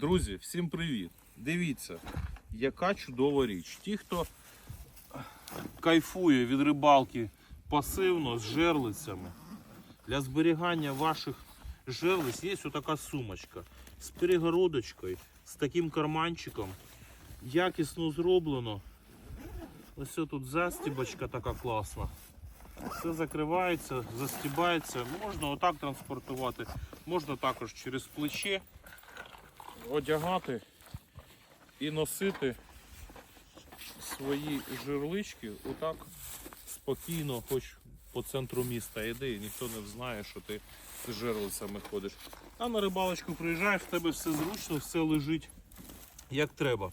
Друзі, всім привіт! Дивіться, яка чудова річ. Ті, хто кайфує від рибалки пасивно з жерлицями, для зберігання ваших жерлиць є отака сумочка з перегородочкою, з таким карманчиком. Якісно зроблено. Ось тут застібочка така класна. Все закривається, застібається. Можна отак транспортувати, можна також через плече одягати і носити свої жерлички отак спокійно, хоч по центру міста йди, і ніхто не знає, що ти з жерлицями ходиш. А на рибалочку приїжджаєш, в тебе все зручно, все лежить як треба.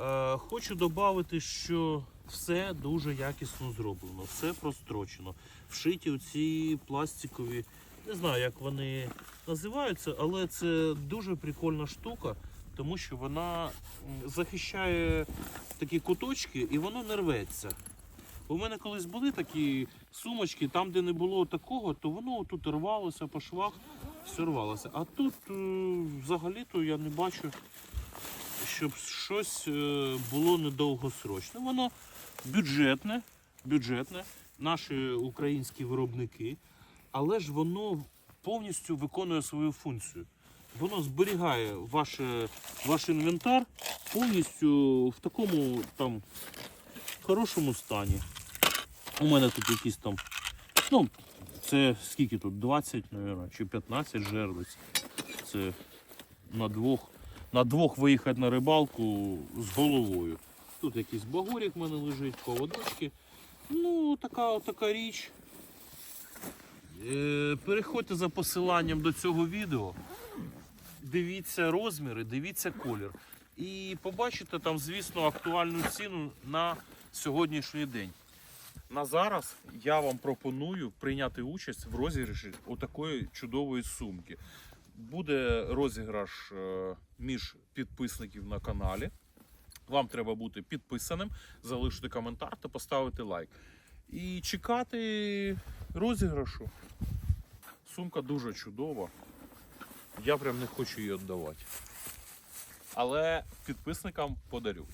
Е, хочу додати, що все дуже якісно зроблено, все прострочено. Вшиті оці пластикові, не знаю, як вони називаються, але це дуже прикольна штука, тому що вона захищає такі куточки і воно не рветься. У мене колись були такі сумочки, там, де не було такого, то воно тут рвалося по швах, все рвалося. А тут е, взагалі-то я не бачу, щоб щось е, було недовгосрочне. Воно бюджетне, бюджетне, наші українські виробники, але ж воно повністю виконує свою функцію. Воно зберігає ваше, ваш інвентар повністю в такому там хорошому стані. У мене тут якісь там, ну, це скільки тут? 20, мабуть, чи 15 жерлиць. Це на двох, на двох виїхати на рибалку з головою. Тут якийсь багорік в мене лежить, поводочки. Ну, така, така річ. Е, переходьте за посиланням до цього відео. Дивіться розміри, дивіться колір. І побачите там, звісно, актуальну ціну на сьогоднішній день. На зараз я вам пропоную прийняти участь в розіграші отакої чудової сумки. Буде розіграш е, між підписників на каналі. Вам треба бути підписаним, залишити коментар та поставити лайк. І чекати розіграшу. Сумка дуже чудова. Я прям не хочу її віддавати. Але підписникам подарю.